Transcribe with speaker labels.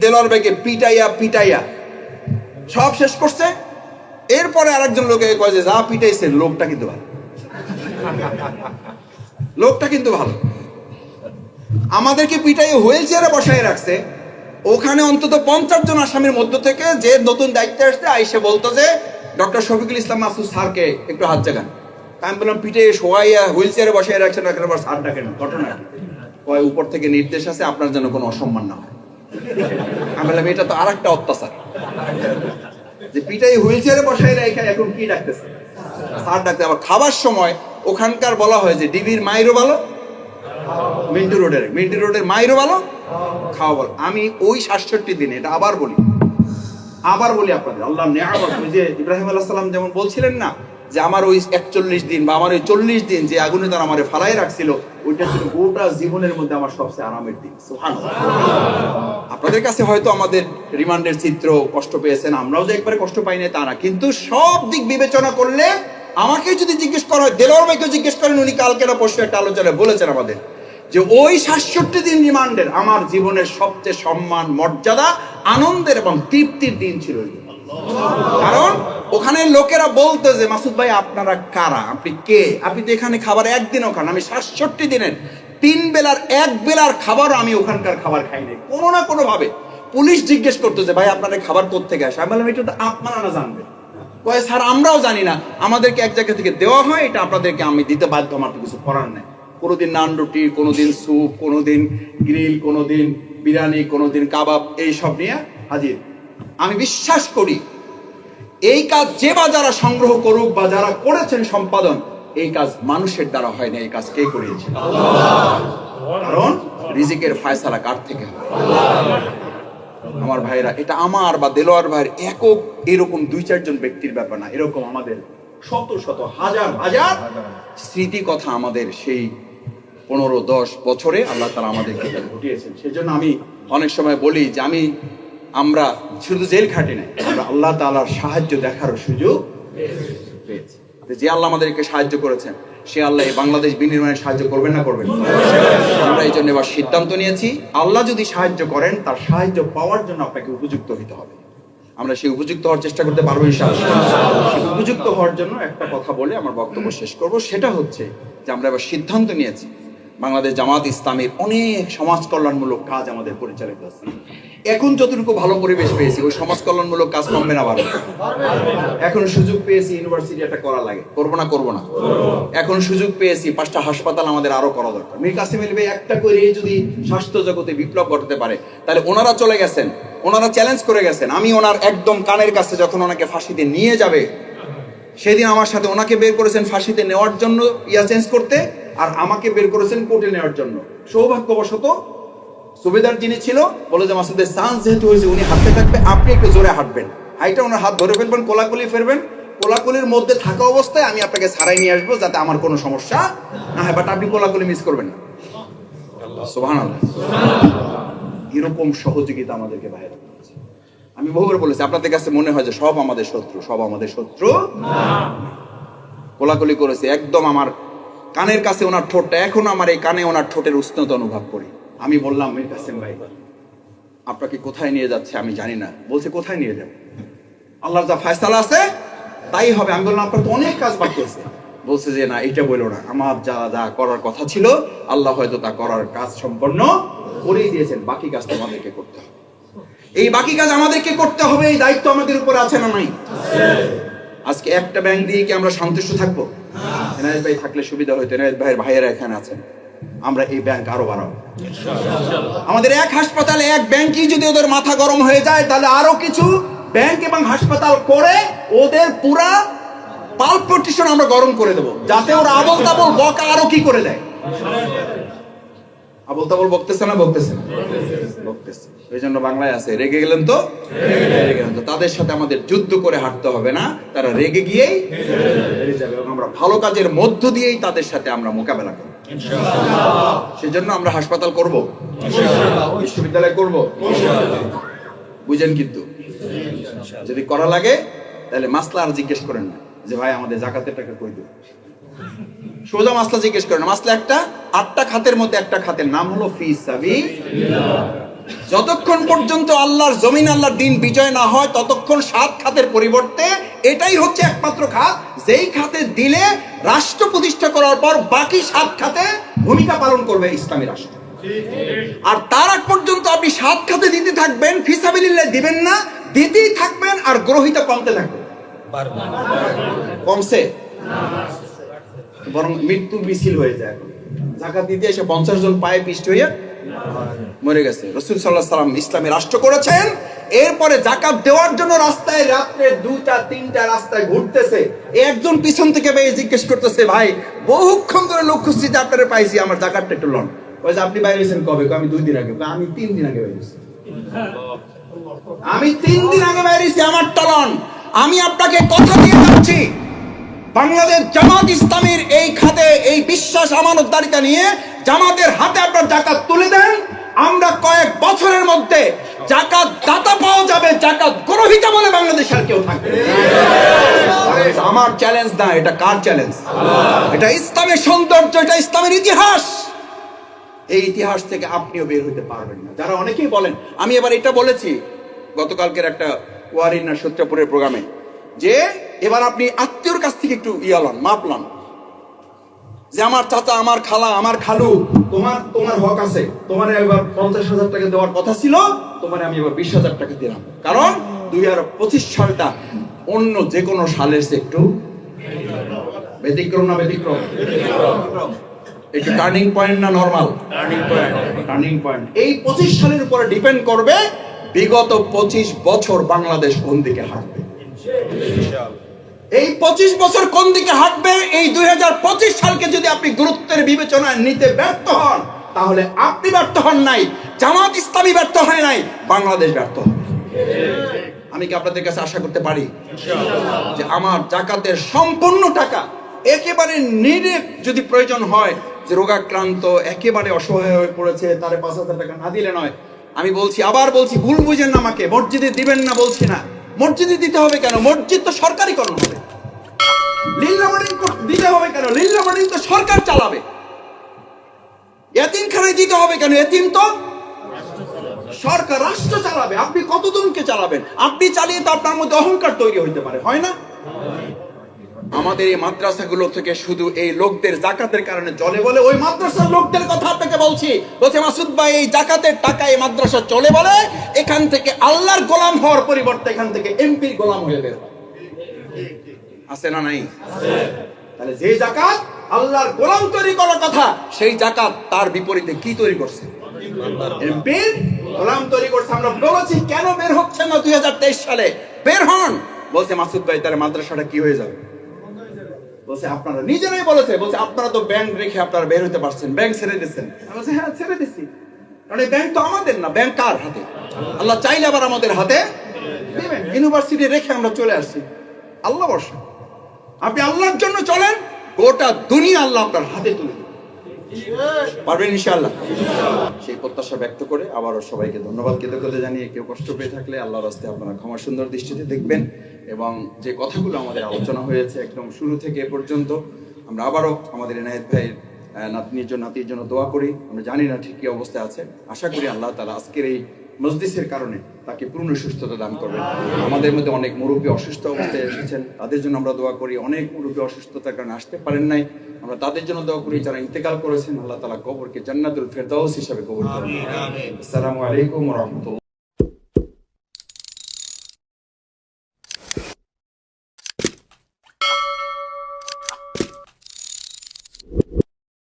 Speaker 1: দেলোয়ার বেগে পিটাইয়া পিটাইয়া। সব শেষ করছে। এরপরে আরেকজন লোকে কয় যে, যা পিটাইছে, লোকটা কিন্তু ভালো। লোকটা কিন্তু ভালো। আমাদেরকে পিটাই হুইল চেয়ারে বসায় রাখছে। ওখানে অন্তত পঞ্চাশ জন আসামির মধ্য থেকে যে নতুন দায়িত্বে আসছে, আইসে বলতো যে, ডক্টর শফিকুল ইসলাম মাসুদ স্যারকে একটু হাত জাগান। আমি বললাম পিঠে শোয়াইয়া হুইল চেয়ারে বসায় রাখছেন না আবার স্যার ডাকেন ঘটনা কয়, উপর থেকে নির্দেশ আছে, আপনার যেন কোনো অসম্মান না হয়। আমি এটা তো আর একটা অত্যাচার। যে পিটাই হুইল চেয়ারে বসায় রেখে এখন কি ডাকতেছে? স্যার ডাকতে, আবার খাবার সময় ওখানকার বলা হয় যে ডিবির মাইরও ভালো, মিন্টু রোডের মিন্টু রোডের মাইরও ভালো, খাওয়া বলো আমি ওই সাতষট্টি দিনে, এটা আবার বলি আবার বলি আপনাদের আল্লাহ ওই যে ইব্রাহিম আলাহ সাল্লাম যেমন বলছিলেন না যে আমার ওই একচল্লিশ দিন বা আমার ওই চল্লিশ দিন যে আগুনে তারা আমার ফালাই রাখছিল, ওইটা ছিল গোটা জীবনের মধ্যে আমার সবচেয়ে আরামের দিন সুবহানাল্লাহ। আপনাদের কাছে হয়তো আমাদের রিমান্ডের চিত্র কষ্ট পেয়েছেন, আমরাও যে একবারে কষ্ট পাই না তা না, কিন্তু সব দিক বিবেচনা করলে আমাকে যদি জিজ্ঞেস করা হয়, দেলোয়ার ভাইকে জিজ্ঞেস করেন, উনি কালকে না পরশু একটা আলোচনায় বলেছেন আমাদের যে ওই সাতষট্টি দিন রিমান্ডের আমার জীবনের সবচেয়ে সম্মান, মর্যাদা, আনন্দের এবং তৃপ্তির দিন ছিল কারণ ওখানে লোকেরা বলতো যে, মাসুদ ভাই, আপনারা কারা? আপনি কে? আপনি তো এখানে খাবার একদিনও খান আমি সাতষট্টি দিনের, তিন বেলার, এক বেলার খাবারও আমি ওখানকার খাবার খাই নাই। কোনো না কোনো ভাবে পুলিশ জিজ্ঞেস করতো যে, ভাই, আপনাদের খাবার কোথেকে আসে? আমি বললাম, এটা তো আপনারা না জানবেন। কয়, স্যার, আমরাও জানি না। আমাদেরকে এক জায়গা থেকে দেওয়া হয়, এটা আপনাদেরকে আমি দিতে বাধ্য। আমার তো কিছু করার নেই। কোনোদিন নান রুটি, কোনোদিন স্যুপ, কোনোদিন গ্রিল, কোনোদিন বিরিয়ানি, কোনোদিন কাবাব, এই সব নিয়ে হাজির। আমি বিশ্বাস করি এই কাজ যে বা যারা সংগ্রহ করুক বা যারা করেছেন সম্পাদন, এই কাজ মানুষের দ্বারা হয় না এই কাজ কে করিয়েছে? কারণ রিজিকের ফায়সালা কার থেকে আমার ভাইরা এটা আমার বা দেলোয়ার ভাইয়ের একক এরকম দুই চারজন ব্যক্তির ব্যাপার না, এরকম আমাদের শত শত, হাজার হাজার স্মৃতি কথা আমাদের সেই পনেরো দশ বছরে আল্লাহ তালা আমাদেরকে ঘটিয়েছেন। সেজন্য আমি অনেক সময় বলি যে আমি আমরা শুধু জেল খাটি নাই, আমরা আল্লাহ তালার সাহায্য দেখার সুযোগ পেয়েছি। যে আল্লাহ আমাদেরকে সাহায্য করেছেন, সে আল্লাহ বাংলাদেশ বিনির্মাণে সাহায্য করবেন না করবেন? আমরা এই জন্য এবার সিদ্ধান্ত নিয়েছি, আল্লাহ যদি সাহায্য করেন, তার সাহায্য পাওয়ার জন্য আপনাকে উপযুক্ত হতে হবে। আমরা সেই উপযুক্ত হওয়ার চেষ্টা করতে পারব উপযুক্ত হওয়ার জন্য একটা কথা বলে আমার বক্তব্য শেষ করব, সেটা হচ্ছে যে আমরা এবার সিদ্ধান্ত নিয়েছি বাংলাদেশ জামাত ইসলামের অনেক সমাজ কল্যাণমূলক কাজ আমাদের পরিচালিত আছে এখন যতটুকু ভালো পরিবেশ পেয়েছি, ওই সমাজ কল্যাণমূলক কাজ কমবে না ভালো এখন সুযোগ পেয়েছি ইউনিভার্সিটি একটা করা লাগে। করব না করব না। এখন সুযোগ পেয়েছি পাঁচটা হাসপাতাল আমাদের আরও করা দরকার। মীর কাসিম ভাই একটা করে যদি স্বাস্থ্য জগতে বিপ্লব ঘটাতে পারে, তাহলে ওনারা চলে গেছেন। ওনারা চ্যালেঞ্জ করে গেছেন। আমি ওনার একদম কানের কাছে যখন ওনাকে ফাঁসিতে নিয়ে যাবে, সেদিন আমার সাথে ওনাকে বের করেছেন ফাঁসিতে নেওয়ার জন্য ইয়া চেঞ্জ করতে। আর আমাকে বের করেছেন কোর্টে নেওয়ার জন্য। সৌভাগ্যবশত সুবেদার যিনি ছিল, বলে যে মাসুদের চান্স যেহেতু হয়েছে, উনি হাঁটতে থাকবে, আপনি একটু জোরে হাঁটবেন। হাইটা ওনার হাত ধরে ফেলবেন, কোলাকুলি ফেরবেন কোলাকুলির মধ্যে থাকা অবস্থায় আমি আপনাকে ছাড়াই নিয়ে আসব যাতে আমার কোনো সমস্যা না হয়, বাট আপনি কোলাকুলি মিস করবেন না। এরকম সহযোগিতা আমাদেরকে বাইরে আমি বহুবার বলেছি, আপনাদের কাছে মনে হয় যে সব আমাদের শত্রু, সব আমাদের শত্রু কোলাকুলি করেছে, একদম আমার কানের কাছে ওনার ঠোঁটটা, এখন আমার এই কানে ওনার ঠোঁটের উষ্ণতা অনুভব করি। আমি বললাম মীর কাসেম ভাই, আপনাকে কোথায় নিয়ে যাচ্ছে আমি জানি না। বলছে, কোথায় নিয়ে যাবে? আল্লাহর যা ফয়সালা আছে, তাই হবে। আমি বললাম, আপনার তো অনেক কাজ বাকি আছে। বলছে যে, না এটা বলল না। আমার যা যা করার কথা ছিল, আল্লাহ হয়তো তা করার কাজ সম্পন্ন করেই দিয়েছেন। বাকি কাজ তোমাদেরকে করতে হবে। এই বাকি কাজ আমাদেরকে করতে হবে, এই দায়িত্ব আমাদের উপর আছে না নাই? আজকে একটা ব্যাংক দিয়ে কি আমরা সন্তুষ্ট থাকব? এনায়েত ভাই থাকলে সুবিধা হইতো এনায়েত ভাইয়ের ভাইয়েরা এখানে আছেন। আমরা এই ব্যাংক আরও বাড়াবো। আমাদের এক হাসপাতালে এক ব্যাংকই যদি ওদের মাথা গরম হয়ে যায়, তাহলে আরও কিছু ব্যাংক এবং হাসপাতাল করে ওদের পুরা পাল্প আমরা গরম করে দেবো। যাতে ওরা আবল তাবল বকা আরও কি করে দেয়? আবল তাবল বকতেছে না বকতেছে না? বকতেছে। এই জন্য বাংলায় আছে রেগে গেলেন তো? রেগে গেলেন তো। তাদের সাথে আমাদের যুদ্ধ করে হাঁটতে হবে না তারা রেগে গিয়েই হেরে যাবে এবং আমরা ভালো কাজের মধ্য দিয়েই তাদের সাথে আমরা মোকাবেলা করব। সেজন্য আমরা হাসপাতাল করব। বিশ্ববিদ্যালয় করব। বুঝেন কিন্তু যদি করা লাগে তাহলে মাসলা আর জিজ্ঞেস করেন না যে ভাই আমাদের জাকাতের টাকা কই দেব সোজা মাসলা জিজ্ঞেস করেন মাসলা একটা, আটটা খাতের মধ্যে একটা খাতের নাম হলো যতক্ষণ পর্যন্ত আল্লাহর জমিন, আল্লাহর দিন বিজয় না হয়, ততক্ষণ সাত খাতের পরিবর্তে এটাই হচ্ছে একমাত্র খাত। যেই খাতে দিলে রাষ্ট্র প্রতিষ্ঠা করার পর বাকি সাত খাতে ভূমিকা পালন করবে ইসলামী রাষ্ট্র। আর তার আগ পর্যন্ত আপনি সাত খাতে দিতে থাকবেন, ফিসাবিল্লাহ দিবেন না, দিতেই থাকবেন আর গ্রহিতা কমতে থাকবে। কমছে? বরং মৃত্যু মিছিল হয়ে যায় এখন। জাকাত দিতে এসে পঞ্চাশ জন পায়ে পিষ্ট হয়ে মরে গেছে। রসুল সাল্লাহ সাল্লাম ইসলামী রাষ্ট্র করেছেন। এরপরে জাকাত দেওয়ার জন্য রাস্তায় রাত্রে দুটা তিনটা রাস্তায় ঘুরতেছে। একজন পিছন থেকে বেয়ে জিজ্ঞেস করতেছে, ভাই, বহুক্ষণ ধরে লোক খুঁজছি যে আপনারা পাইছি, আমার জাকাতটা একটু লন। ওই যে, আপনি বাইরে গেছেন কবে? আমি দুই দিন আগে। আমি তিন দিন আগে বাইরে আমি তিন দিন আগে বাইরেছি আমার টলন আমি আপনাকে কথা দিয়ে যাচ্ছি। বাংলাদেশ জামাত ইসলামের এই খাতে এই বিশ্বাস আমানতদারিতা নিয়ে জামাতের হাতে আপনার জাকাত তুলে দেন। আমরা কয়েক বছরের মধ্যে জাকাত দাতা পাওয়া যাবে, জাকাত গ্রহিতা বলে বাংলাদেশ আর কেউ থাকবে আমার চ্যালেঞ্জ না, এটা কার চ্যালেঞ্জ এটা ইসলামের সৌন্দর্য, এটা ইসলামের ইতিহাস। এই ইতিহাস থেকে আপনিও বের হতে পারবেন না। যারা অনেকেই বলেন, আমি এবার এটা বলেছি গতকালকের একটা ওয়ারিনা সত্যাপুরের প্রোগ্রামে, যে এবার আপনি আত্মীয়র কাছ থেকে একটু ইয়ালান মাপলান যে আমার চাচা আমার খালা আমার খালু তোমার তোমার হক আছে। তোমার এবার পঞ্চাশ হাজার টাকা দেওয়ার কথা ছিল তোমার আমি এবার বিশ হাজার টাকা দিলাম। কারণ দুই হাজার পঁচিশ সালটা অন্য যে কোনো সালের চেয়ে একটু ব্যতিক্রম না ব্যতিক্রম? একটু টার্নিং পয়েন্ট না normal turning point turning point এই পঁচিশ সালের উপরে ডিপেন্ড করবে বিগত পঁচিশ বছর বাংলাদেশ কোন দিকে হাঁটবে? এই পঁচিশ বছর কোন দিকে হাঁটবে এই দুই সালকে যদি আপনি গুরুত্বের বিবেচনায় নিতে ব্যর্থ হন তাহলে আপনি ব্যর্থ হন নাই জামাত ইসলামী ব্যর্থ হয় নাই বাংলাদেশ ব্যর্থ হবে। আমি কি আপনাদের কাছে আশা করতে পারি? যে আমার জাকাতের সম্পূর্ণ টাকা একেবারে নিরে যদি প্রয়োজন হয় যে রোগাক্রান্ত একেবারে অসহায় হয়ে পড়েছে তারে পাঁচ হাজার টাকা না দিলে নয় আমি বলছি আবার বলছি ভুল বুঝেন না আমাকে মসজিদে দিবেন না বলছি না। মসজিদে দিতে হবে কেন? মসজিদ তো সরকারিকরণ হবে লিল্লামারিং দিতে হবে কেন? লিল্লামারিং তো সরকার চালাবে। এতিমখানায় দিতে হবে কেন? এতিম তো সরকার, রাষ্ট্র চালাবে। আপনি কতজনকে চালাবেন? আপনি চালিয়ে তো আপনার মধ্যে অহংকার তৈরি হইতে পারে, হয় না? আমাদের এই মাদ্রাসাগুলো থেকে শুধু এই লোকদের জাকাতের কারণে চলে বলে ওই মাদ্রাসার লোকদের কথা আপনাকে বলছি। বলছে, মাসুদ ভাই, এই জাকাতের টাকা এই মাদ্রাসা চলে বলে, এখান থেকে আল্লাহর গোলাম হওয়ার পরিবর্তে এখান থেকে এমপির গোলাম হয়ে বের আছে না নাই? তাহলে যে জাকাত আল্লাহর গোলাম তৈরি করার কথা, সেই জাকাত তার বিপরীতে কি তৈরি করছে? এমপির গোলাম তৈরি করছে। আমরা বলেছি, কেন বের হচ্ছে না দুই হাজার তেইশ সালে? বের হন। বলছে, মাসুদ ভাই তার মাদ্রাসাটা কি হয়ে যাবে? বলছে, আপনারা নিজেরাই বলেছে, বলছে, আপনারা তো ব্যাংক রেখে আপনারা বের হতে পারছেন ব্যাংক ছেড়ে দিচ্ছেন বলছি হ্যাঁ ছেড়ে দিচ্ছি কারণ ব্যাংক তো আমাদের না ব্যাংক কার হাতে? আল্লাহ চাইলে আবার আমাদের হাতে ইউনিভার্সিটি রেখে আমরা চলে আসছি। আল্লাহ আপনি আল্লাহর জন্য চলেন, গোটা দুনিয়া আল্লাহ আপনার হাতে তুলে পারবেন ইনশাআল্লাহ? সেই প্রত্যাশা ব্যক্ত করে আবারও সবাইকে ধন্যবাদ কৃতজ্ঞতা জানিয়ে কেউ কষ্ট পেয়ে থাকলে আল্লাহর রাস্তে আপনারা ক্ষমা সুন্দর দৃষ্টিতে দেখবেন। এবং যে কথাগুলো আমাদের আলোচনা হয়েছে একদম শুরু থেকে এ পর্যন্ত আমরা আবারও আমাদের এনায়েত ভাইয়ের নাতনির জন্য নাতির জন্য দোয়া করি। আমরা জানি না ঠিক কি অবস্থায় আছে। আশা করি আল্লাহ তালা আজকের এই মসজিদের কারণে তাকে পূর্ণ সুস্থতা দান করবেন। আমাদের মধ্যে অনেক মুরব্বী অসুস্থ অবস্থায় এসেছেন। তাদের জন্য আমরা দোয়া করি। অনেক মুরব্বী অসুস্থতার কারণে আসতে পারেন নাই। আমরা তাদের জন্য দোয়া করি। যারা ইন্তেকাল করেছেন আল্লাহ তালা কবরকে জান্নাতুল ফেরদাউস হিসাবে কবর করুন। আসসালামু আলাইকুম রহমতুল্লাহ।